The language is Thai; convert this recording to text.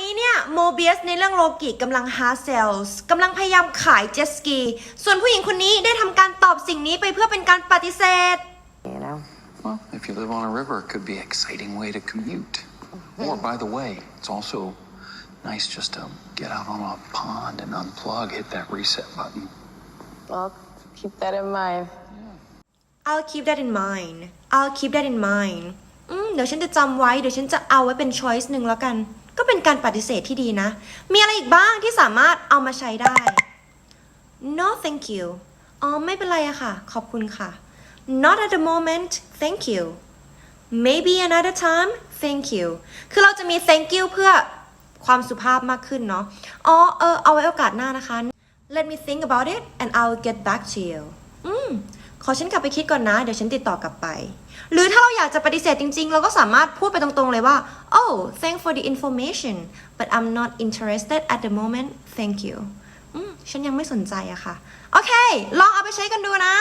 นี้เนี่ยโมเบียสในเรื่องโลกิกำลัง hard sales กำลังพยายามขายเจสกี ส่วนผู้หญิงคนนี้ได้ทำการตอบสิ่งนี้ไปเพื่อเป็นการปฏิเสธ You know? Well, if you live on a river, it could be an exciting way to commute. Or, by the way, it's also nice just to get out on a pond and unplug, hit that reset button. Well, keep that in mind. I'll keep that in mind I'll keep that in mind อืม เดี๋ยวฉันจะจำไว้ เดี๋ยวฉันจะเอาไว้เป็น choice หนึ่งแล้วกัน ก็เป็นการปฏิเสธที่ดีนะ มีอะไรอีกบ้างที่สามารถเอามาใช้ได้ No thank you อ๋อไม่เป็นไรอะค่ะ ขอบคุณค่ะ Not at the moment thank you maybe another time thank you คือเราจะมี thank you เพื่อความสุภาพมากขึ้นเนาะ อ๋อ เออ เอาไว้โอกาสหน้านะคะ Let me think about it and I'll get back to you อืมขอฉันกลับไปคิดก่อนนะ เดี๋ยวฉันติดต่อกลับไป หรือถ้าเราอยากจะปฏิเสธจริง ๆ เราก็สามารถพูดไปตรงๆเลยว่า oh thank for the information but I'm not interested at the moment thank you อืมฉันยังไม่สนใจอะค่ะ โอเค ลองเอาไปใช้กันดูนะ